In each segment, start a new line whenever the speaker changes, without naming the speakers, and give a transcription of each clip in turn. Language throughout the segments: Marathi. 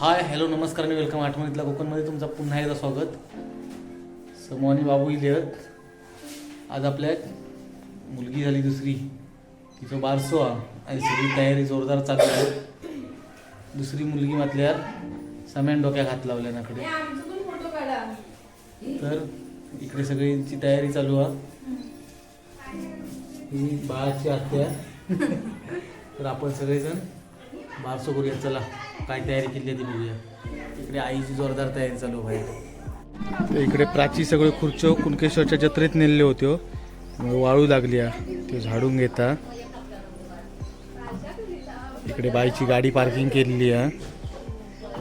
हाय हॅलो नमस्कार आणि वेलकम आठवणीतल्या कोकणमध्ये तुमचा पुन्हा एकदा स्वागत. समूह बाबू इले आहेत. आज आपल्या मुलगी झाली दुसरी. तिचं बारसो आणि सगळी तयारी जोरदार चालू आहे. दुसरी मुलगी म्हटल्यावर समेन डोक्या हात लावल्या नाकडे. तर इकडे सगळीची तयारी चालू आहे. ही बाळाची आत्या तर आपण सगळेजण बारसो करूया चला. काय तयारी केली आहे ती बघूया. इकडे आईची जोरदार तयारी चालू बाहेर. इकडे प्राची सगळे खुर्च्यो कुणकेश्वरच्या जत्रेत नेलेले होते हो. मग वाळू लागली ते झाडून घेता. इकडे बाईची गाडी पार्किंग केलेली आहे.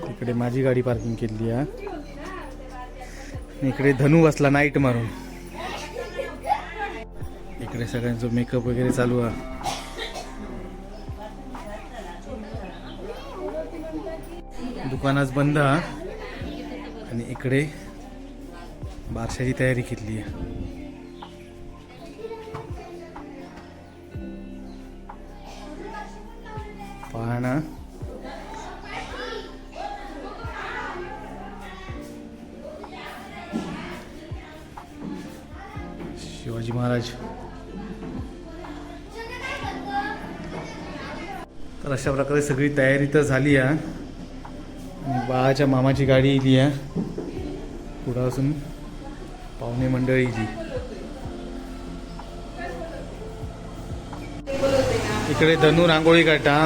इकडे माझी गाडी पार्किंग केलेली आहे. इकडे धनू बसला नाईट मारून. इकडे सगळ्यांचं मेकअप वगैरे चालू आहे. दुकानाच बंद हा. आणि इकडे बारशाची तयारी केली आहे. पहा ना शिवाजी महाराज. तर अशा प्रकारे सगळी तयारी तर झाली आहे. बाळाच्या मामाची गाडी इली आहे पुढं असून पाहुणे मंडळी इली. इकडे धनु रांगोळी काढता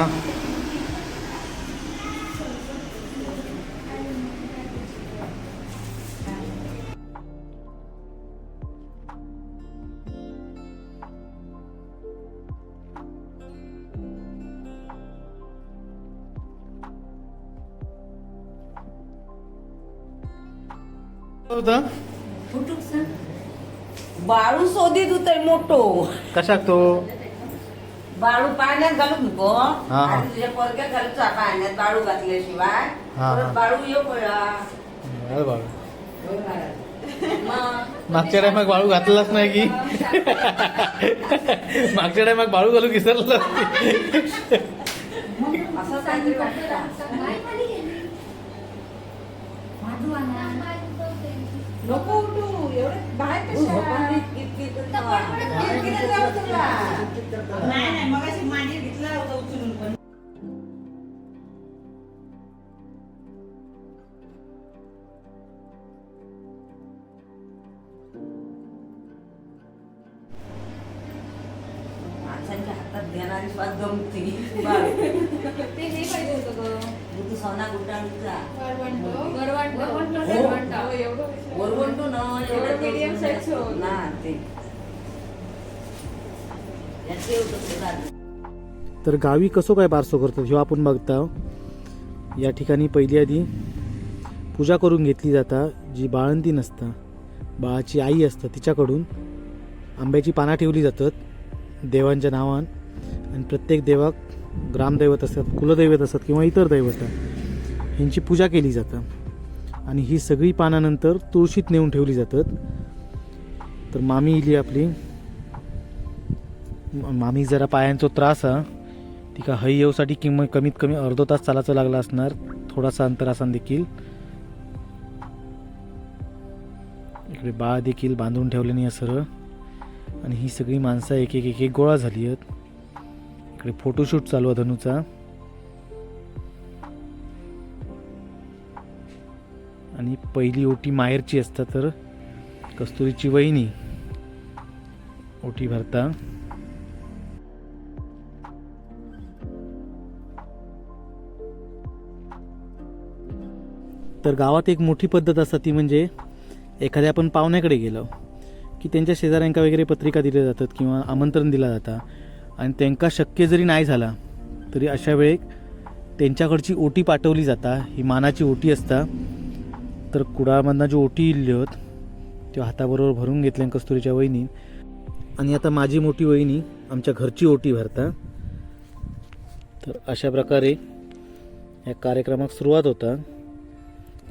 होता?
बाळू शोधित होतय मोठो.
कशाक तो?
बाळू पाण्यात घालूक नको
हा.
आणि तुझ्या पोरग्या घालूचा पाण्यात बाळू घातल्याशिवाय.
हा,
परत. बाळू येऊ पडला
अरे बाबा
मग
मागच्या टायमाक बाळू घातलाच नाही की? मागच्या टायमाक बाळू घालू विसरलं.
असं काहीतरी
नको उठू एवढे बाहेर तुला.
नाही नाही मग मांडी घेतला होता उचलून पण.
गमती
ते हे पाहिजे होतं गं.
तू सोना गुंडाळूचा
वरवंट. वरवंट.
हो.
वरवंट. हो, एवढं
न. ना ते याचे होतं.
तर गावी कसं काय बारसो करतात ह्यो आपण बघता या ठिकाणी पहिली आधी पूजा करून घेतली जाता जी बाळंती नसता बाळाची आई असतं तिच्याकडून आंब्याची पानं ठेवली जातात देवांच्या नावान आणि प्रत्येक देवाक ग्रामदैवत असतात कुलदैवत असतात किंवा इतर दैवत ह्यांची पूजा केली जातं आणि ही सगळी पानानंतर तुळशीत नेऊन ठेवली जातात. तर मामी इली आपली. मामी जरा पायांचा त्रास हा. तिका हई येऊसाठी किंमत कमीत कमी अर्धो तास चालायचं लागला असणार. थोडासा अंतर असा देखील. इकडे बाळ देखील बांधून ठेवले नाही सरळ आणि ही सगळी माणसं एक एक एक एक गोळा झाली आहेत. इकडे फोटोशूट चालू आहे धनुचा. आणि पहिली ओटी माहेरची असता तर कस्तुरीची वहिनी. ओटी भरता. तर गावात एक मोठी पद्धत असतात ती म्हणजे एखाद्या आपण पाहुण्याकडे गेलो की त्यांच्या शेजाऱ्यांका वगैरे पत्रिका दिल्या जातात किंवा आमंत्रण दिलं जातं. आणि त्यांका शक्य जरी नाही झाला तरी अशा वेळेक त्यांच्याकडची ओटी पाठवली जाता ही मानाची ओटी असता. तर कुडाळमधनं ज्यो ओटी इल्ली होत त्यो हाताबरोबर भरून घेतल्या कस्तुरीच्या वहिनी. आणि आता माझी मोठी वहिनी आमच्या घरची ओटी भरता. तर अशा प्रकारे या कार्यक्रमाक सुरुवात होता.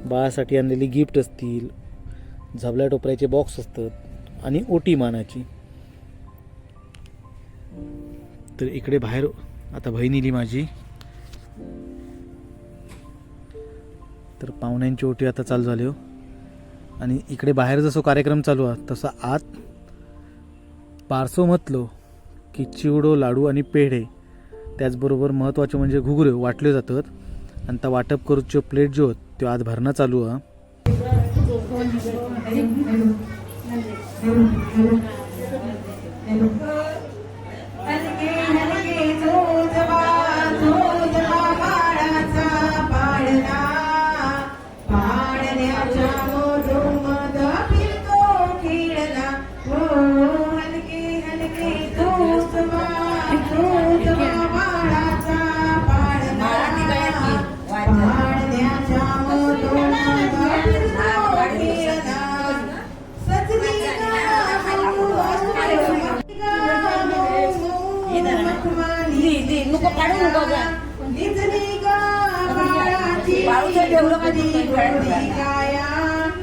बाळासाठी आणलेली गिफ्ट असतील झबल्या टोपऱ्याचे बॉक्स असतात आणि ओटी मानाची. तर इकडे बाहेर आता बहीण इली माझी. तर पाहुण्यांची ओटी आता चालू झाली हो. आणि इकडे बाहेर जसं कार्यक्रम चालू आहे तसा आत पार्सो म्हटलो की चिवडो लाडू आणि पेढे त्याचबरोबर महत्त्वाचे म्हणजे घुगऱ्यो वाटले जातात. आणि त्या वाटप करूच्यो प्लेट जो आहेत त्यो आत भरणं चालू आहे.
नको काढू नको ग. बाळूचं ठेवलं का तिथे डोळ्यात?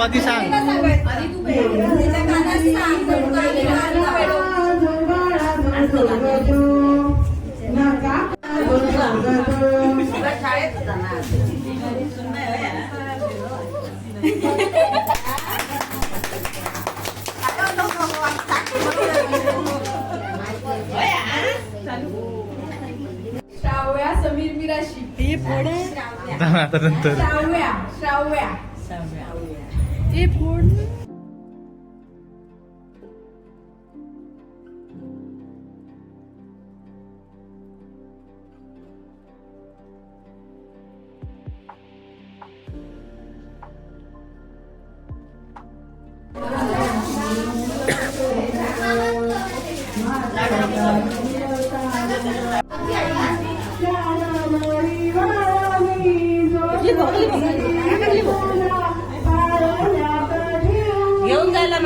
तू आधी सांग.
श्राव्या समीर मिराशी
नंतर.
श्राव्या. श्राव्या.
important.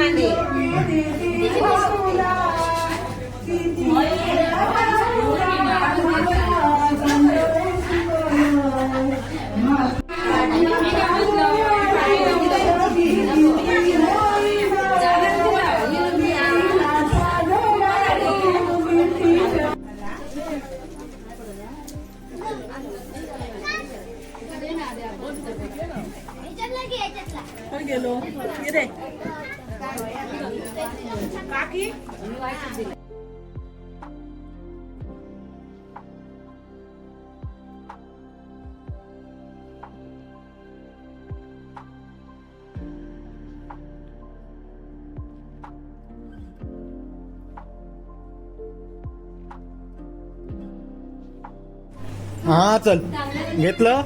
Monday.
हा चल. घेतलं?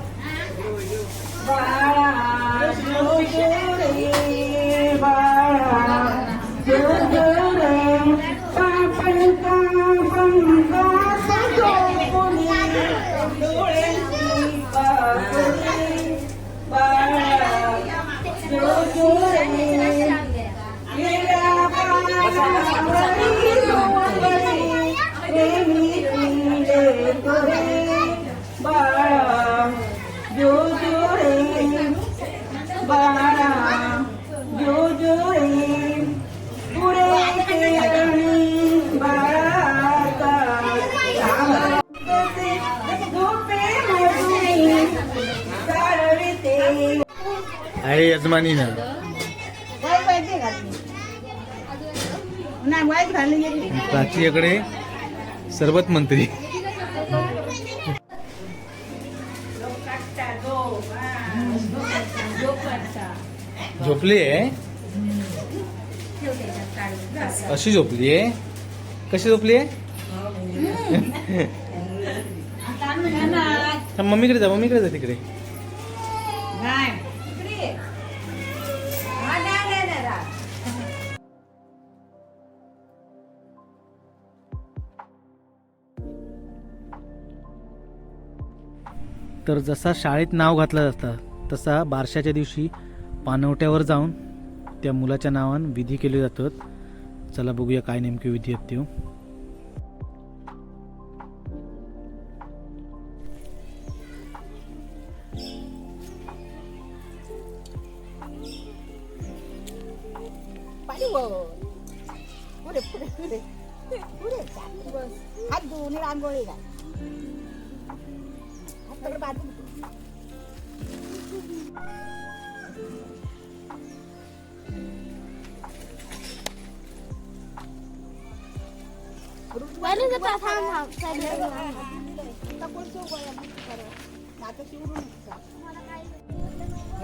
नाही वाईट घालून गेली.
प्राचीकडे सरबत मंत्री. झोपली आहे? अशी झोपली आहे? कशी झोपली आहे? मम्मीकडे जा मम्मीकडे जा तिकडे. तर जसा शाळेत नाव घातलं जातं तसा बारशाच्या दिवशी पानवट्यावर जाऊन त्या मुलाच्या नावान विधी केले जातात. चला बघूया काय नेमकी विधी आहेत ते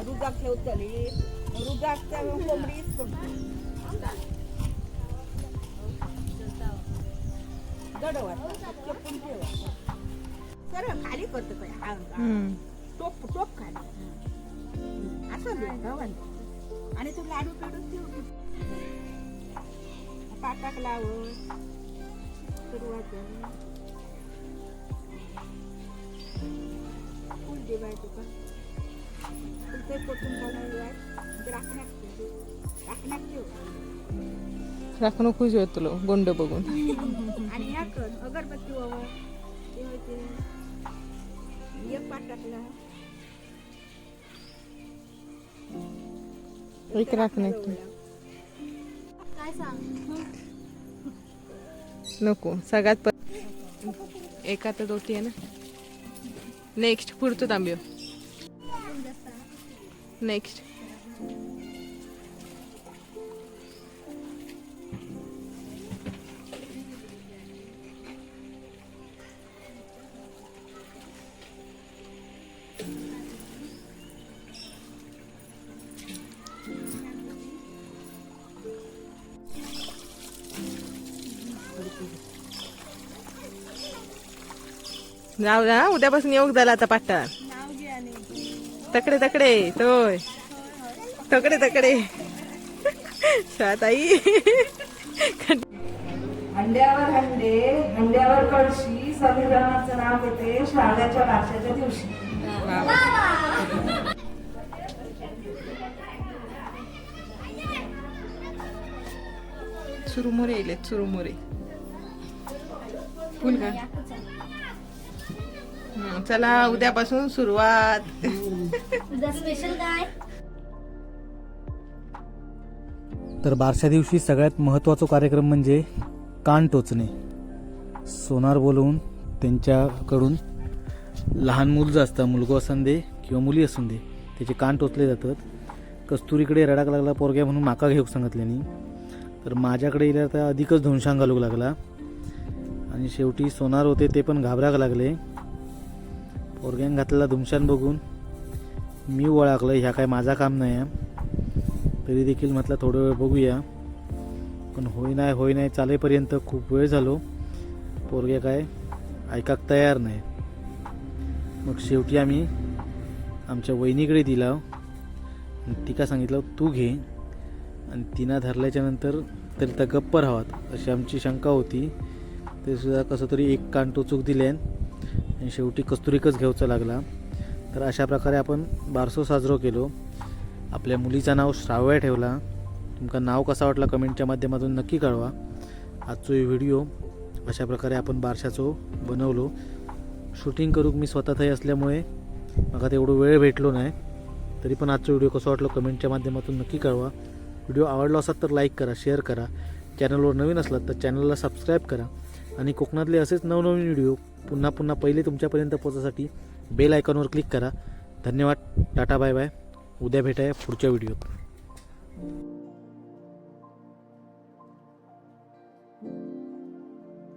रुजाक ठेवतली रुजाक कोंबडीच गड चपून ठेवा सरळ खाली करतो काय हा, टोप टोप खाली असं गव्हाण आणि तू लाडू पेडू ठेव पाकाक लाव सुरुवात झाली. फुल दे तुका फुल ते कोटून घालायला लाय. राखण्यात राखण्यात ठेव
राखणं खुश होत तुला गोंड बघून
आणि या कर अगरबत्ती वावर ते होते एक पाट टाकला
एक राखणं काय सांग नको सगळ्यात प- एका तर दोटी आहे ना. नेक्स्ट पुढचं तांब्यो नेक्स्ट जाऊ द्या उद्यापासून येऊ झाला आता पाट्टा तकडे तकडे तोय. तकडे तकडे. आई
हंड्यावर हंडे हंड्यावर कळशी संविधानाचं नाव घेते शाळेच्या भाषेच्या दिवशी.
चुरमुरे येले चुरमुरे. फुल का? चला उद्यापासून सुरुवात.
स्पेशल काय?
तर बारशा दिवशी सगळ्यात महत्त्वाचा कार्यक्रम म्हणजे कान टोचणे. सोनार बोलवून त्यांच्याकडून लहान मूल जर असतं मुलगो असून दे किंवा मुली असून दे त्याचे कान टोचले जातात. कस्तुरीकडे रडाक लागला पोरग्या म्हणून माका घेऊ सांगितल्यानी तर माझ्याकडे येल्या तर अधिकच धुमशान घालूक लागला. आणि शेवटी सोनार होते ते पण घाबराक लागले. ओरग्यान घातलेला धुमशान बघून मी ओळखलं ह्या काय माझा काम नाही आहे. तरी देखील म्हटलं थोडं वेळ बघूया. पण होई नाही होई नाही चालेपर्यंत खूप वेळ झालो. पोरगे काय ऐकाक तयार नाही. मग शेवटी आम्ही आमच्या वहिनीकडे दिला. आणि तिका सांगितलं तू घे. आणि तिनं धरल्याच्या नंतर तरी त्या गप्प राहावात अशी आमची शंका होती. ते सुद्धा कसं तरी एक कान टोचूक दिल्यान आणि शेवटी कस्तुरीकच घेऊचा लागला. तर अशा प्रकारे आपण बारसो साजरो केलो. आपल्या मुलीचं नाव श्राव्या ठेवला. तुमका नाव कसा वाटला कमेंटच्या माध्यमातून नक्की कळवा. आजचो व्हिडिओ अशा प्रकारे आपण बारशाचो बनवलो. शूटिंग करूक मी स्वतः थंय असल्यामुळे मला तेवढं वेळ भेटलो नाही. तरी पण आजचा व्हिडिओ कसा वाटलो कमेंटच्या माध्यमातून नक्की कळवा. व्हिडिओ आवडला असाल तर लाईक करा शेअर करा. चॅनलवर नवीन असलात तर चॅनलला सबस्क्राईब करा. आणि कोकणातले असेच नवनवीन व्हिडिओ पुन्हा पुन्हा पहिले तुमच्यापर्यंत पोचासाठी बेल आयकॉनवर क्लिक करा. धन्यवाद. टाटा बाय बाय उद्या भेटाया पुढच्या व्हिडिओत.